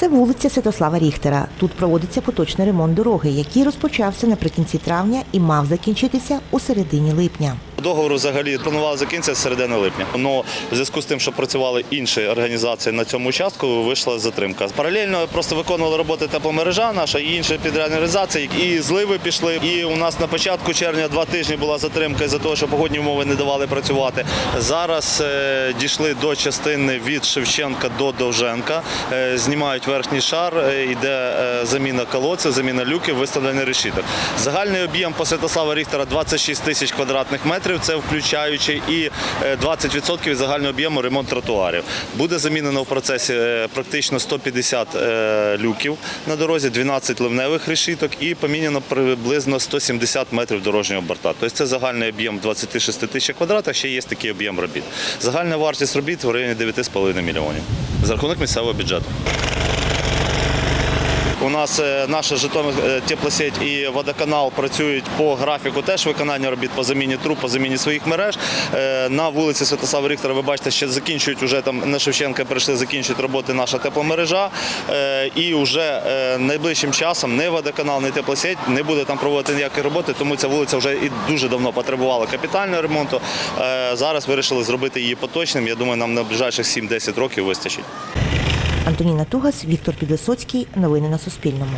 Це вулиця Святослава Ріхтера. Тут проводиться поточний ремонт дороги, який розпочався наприкінці травня і мав закінчитися у середині липня. Договор взагалі планували закінчитися середини липня. Но в зв'язку з тим, що працювали інші організації на цьому участку, вийшла затримка. Паралельно просто виконували роботи тепломережа наша і інші підрядні організації. І зливи пішли. І у нас на початку червня два тижні була затримка із-за того, що погодні умови не давали працювати. Зараз е, дійшли до частини від Шевченка до Довженка. Е, знімають верхній шар, е, йде е, заміна колодця, заміна люків, виставлення решіток. Загальний об'єм по Святослава Ріхтера 26 тисяч квадратних метрів. Це включаючи і е, 20% загального об'єму ремонт тротуарів. Буде замінено в процесі е, практично 150 е, люків на дорозі, 12 ливневих решіток і поміняно приблизно 170 метрів дорожнього борта. Тобто це загальний об'єм 26 тисяч квадратів, ще є такий об'єм робіт. Загальна вартість робіт в районі 9,5 мільйонів за рахунок місцевого бюджету. У нас е, наша Житомир е, теплосеть і водоканал працюють по графіку теж виконання робіт по заміні труб, по заміні своїх мереж. Е, На вулиці Святослава Ріхтера, ви бачите, ще закінчують уже там на Шевченка прийшли закінчують роботи наша тепломережа. І вже найближчим часом не водоканал, не теплосеть не буде там проводити ніякі роботи, тому ця вулиця вже і дуже давно потребувала капітального ремонту. Зараз вирішили зробити її поточним. Я думаю, нам на ближайших 7-10 років вистачить. Антоніна Тугас, Віктор Підвисоцький. Новини на Суспільному.